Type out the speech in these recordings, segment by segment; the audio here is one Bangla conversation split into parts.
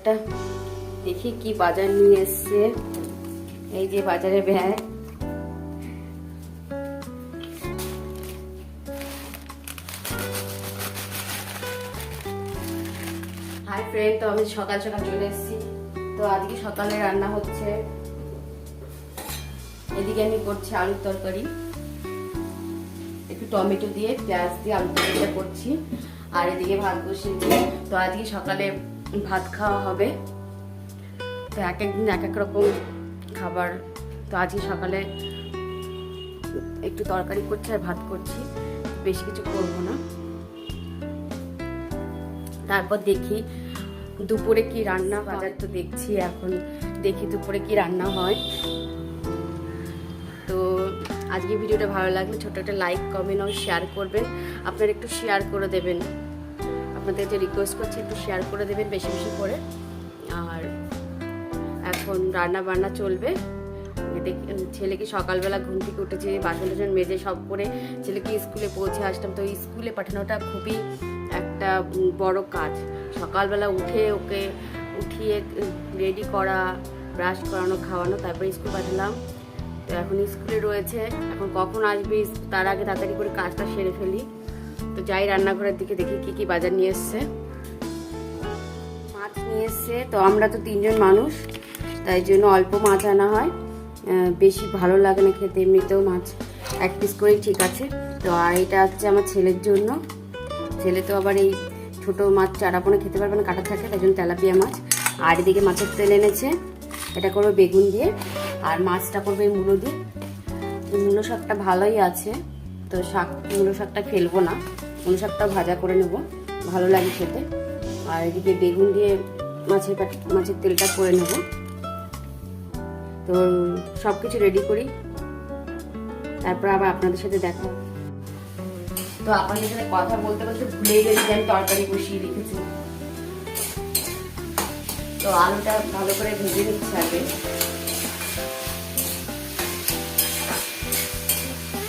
একটা। দেখি কি বাজার নিয়ে এসছে। এই যে বাজারে ব্যাগ হাই ফ্রেন্ড, তো আমি সকাল সকাল চলে এসেছি। তো আজকে সকালে রান্না হচ্ছে। এদিকে আমি করছি আলুর তরকারি। একটু টমেটো দিয়ে, পেঁয়াজ দিয়ে আলু তরকারিটা করছি। আর এদিকে ভাত বসিয়েছি তো আজকে সকালে ভাত খাওয়া হবে। তো এক একদিন এক এক রকম খাবার। তো আজকে সকালে একটু তরকারি করছি আর ভাত করছি। বেশি কিছু করব না। তারপর দেখি দুপুরে কি রান্না, বাজার তো দেখছি এখন। দেখি দুপুরে কি রান্না হয়। তো আজকে ভিডিওটা ভালো লাগলে ছোট একটা লাইক, কমেন্ট আর শেয়ার করবেন। আপনারা একটু শেয়ার করে দেবেন। আপনাদের যে রিকোয়েস্ট করছি, একটু শেয়ার করে দেবেন বেশি বেশি করে। আর এখন রান্না বান্না চলবে ছেলেকে সকালবেলা ঘুম থেকে উঠেছে বাসন টাসন মেজে সব করে ছেলেকে স্কুলে পৌঁছে আসতাম, তো স্কুলে পাঠানোটা খুবই একটা বড় কাজ। সকালবেলা উঠে ওকে উঠিয়ে রেডি করা ব্রাশ করানো, খাওয়ানো, তারপরে স্কুল পাঠালাম। তো এখন স্কুলে রয়েছে। এখন কখন আসবে, তার আগে তাড়াতাড়ি করে কাজটা সেরে ফেলি। তো যাই রান্নাঘরের দিকে দেখি কি কি বাজার নিয়ে এসছে। মাছ নিয়ে এসছে, তো আমরা তো তিনজন মানুষ, তাই জন্য অল্প মাছ আনা হয়। বেশি ভালো লাগে না খেতে, এমনিতেও মাছ এক পিস করেই ঠিক আছে। তো আর এটা হচ্ছে আমার ছেলের জন্য। ছেলে তো আবার এই ছোট মাছ চারাপোনা খেতে পারবে না, কাটা থাকে, তাই জন্য তেলাপিয়া মাছ। আর এদিকে মাছের তেল এনেছে, এটা করবে বেগুন দিয়ে। আর মাছটা করবে এই মূলো দিয়ে। মূলো শাকটা ভালোই আছে, তো শাক, মূলো শাকটা ফেলব না। শাকটাও ভাজা করে নেব। ভালো লাগে খেতে। আর এদিকে বেগুন দিয়ে মাছের মাছের তেলটা করে নেব। তো সব কিছু রেডি করি। তারপর আবার আপনাদের সাথে দেখা। তো আপনাদের সাথে কথা বলতে বলতে ভুলে গেছি, আমি তরকারি বসিয়ে রেখেছি। তো আলুটা ভালো করে ভেজে নিচ্ছি আগে।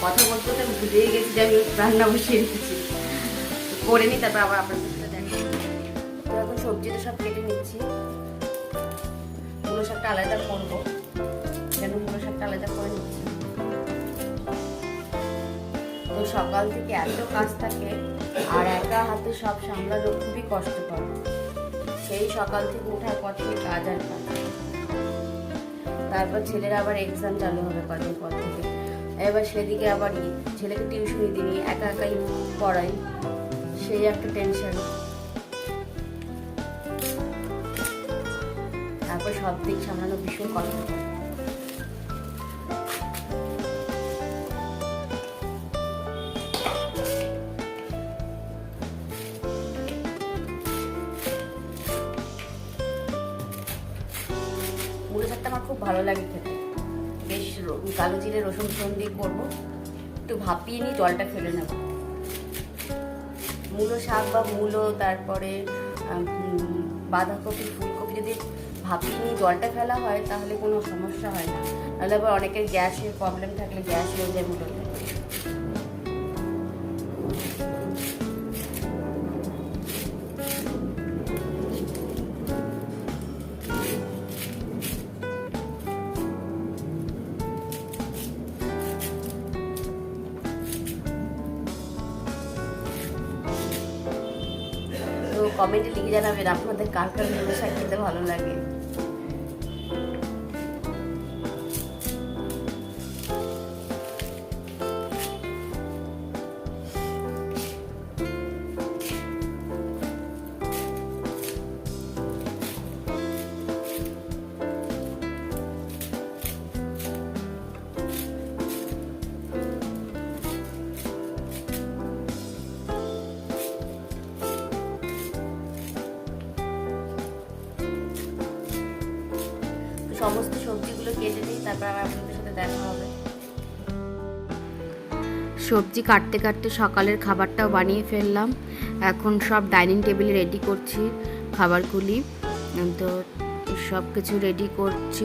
কথা বলতে বলতে ভুলেই গেছি যে আমি রান্না বসিয়ে রেখেছি। করে নিই তারপর আবার আপনাদের সাথে দেখা এখন তো সব কেটে নিচ্ছি। মুলো শাকটা আলাদা করব। কেন মুলো শাকটা আলাদা করে নিচ্ছি? তো সকাল থেকে এত কাজ থাকে, আর একা হাতে সব সামলানো খুবই কষ্টকর। সেই সকাল থেকে ওঠার পর থেকে কাজ আর কাজ তারপর ছেলের আবার এক্সাম চালু হবে কদিন পর থেকে। এবার সেদিকে আবার ছেলেকে টিউশনি দিই একা একাই পড়াই। সেই একটা টেনশন তারপর সব দিক সামলানো ভীষণ শাকটা আমার খুব ভালো লাগে খেতে। বেশ কালো জিরে রসুন ফোড়ন দিয়ে করব। একটু ভাপিয়ে নিয়ে জলটা ফেলে নেব। মূলো শাক বা মূলো, তারপরে বাঁধাকপি, ফুলকপি যদি ভাপিয়ে নিয়ে জলটা ফেলা হয়, তাহলে কোনো সমস্যা হয় না। নাহলে আবার অনেকের গ্যাসের প্রবলেম থাকলে গ্যাস হয়ে যায় মূলোতে। কমেন্টে লিখে জানাবেন আপনাদের কার কার মূলো শাক খেতে ভালো লাগে। সমস্ত সবজিগুলো কেটে নিই, তারপর আবার আপনাদের সাথে দেখা হবে। সবজি কাটতে কাটতে সকালের খাবারটাও বানিয়ে ফেললাম। এখন সব ডাইনিং টেবিলে রেডি করছি, খাবারগুলি। তো সব কিছু রেডি করছি,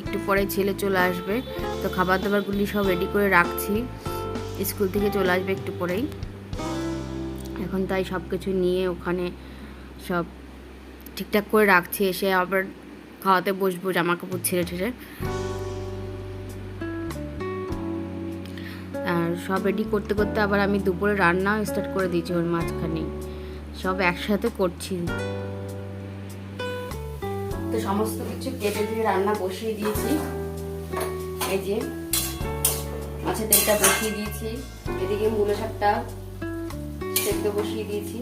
একটু পরে ছেলে চলে আসবে। তো খাবার দাবারগুলি সব রেডি করে রাখছি, স্কুল থেকে চলে আসবে একটু পরেই। এখন তাই সব কিছু নিয়ে ওখানে সব ঠিকঠাক করে রাখছি, এসে আবার খাওয়াতে বসবো জামা কাপড় ছেড়ে ঠেড়ে। আর সব রেডি করতে করতে আবার আমি দুপুরে রান্নাও স্টার্ট করে দিয়েছি ওর মাঝখানে। সব একসাথে করছি। তো সমস্ত কিছু কেটে দিয়ে রান্না বসিয়ে দিয়েছি। এই যে মাছের তেলটা বসিয়ে দিয়েছি। এদিকে মূলো শাকটা সেদ্ধ বসিয়ে দিয়েছি।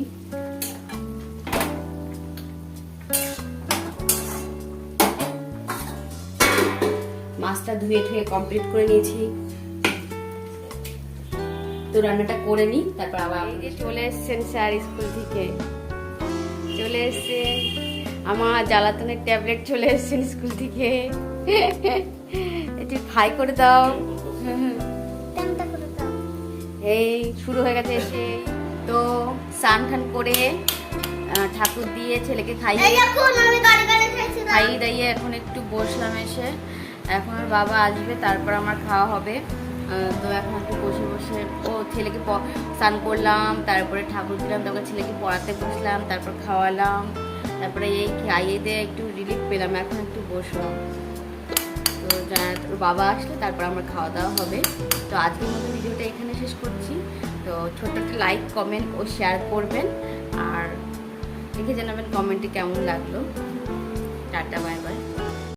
মাছটা ধুয়ে ধুয়ে কমপ্লিট করে নিয়েছি। তো রান্নাটা করে নিই তারপর আবার এই যে চলে এসছেন স্যার স্কুল থেকে। চলে এসছেন আমার জ্বালাতনের ট্যাবলেট চলে এসছেন স্কুল থেকে। একটু খাই করে দাও। এই শুরু হয়ে গেছে এসে। তো স্নান টান করে ঠাকুর দিয়ে ছেলেকে খাইয়ে খাইয়ে দাইয়ে এখন একটু বসলাম এসে। এখন ওর বাবা আসবে, তারপর আমার খাওয়া হবে। তো এখন একটু বসে বসে ও ছেলেকে স্নান করলাম, তারপরে ঠাকুর দিলাম, তারপরে ছেলেকে পড়াতে বসলাম, তারপর খাওয়ালাম, তারপরে এই খাইয়ে দিয়ে একটু রিলিফ পেলাম, এখন একটু বসলাম। তো ওর বাবা আসলে, তারপর আমার খাওয়া দাওয়া হবে। তো আজকের মতো ভিডিওটা এখানে শেষ করছি। তো ছোট্ট একটা লাইক কমেন্ট ও শেয়ার করবেন। আর লিখে জানাবেন কমেন্টে কেমন লাগল। Tata bye bye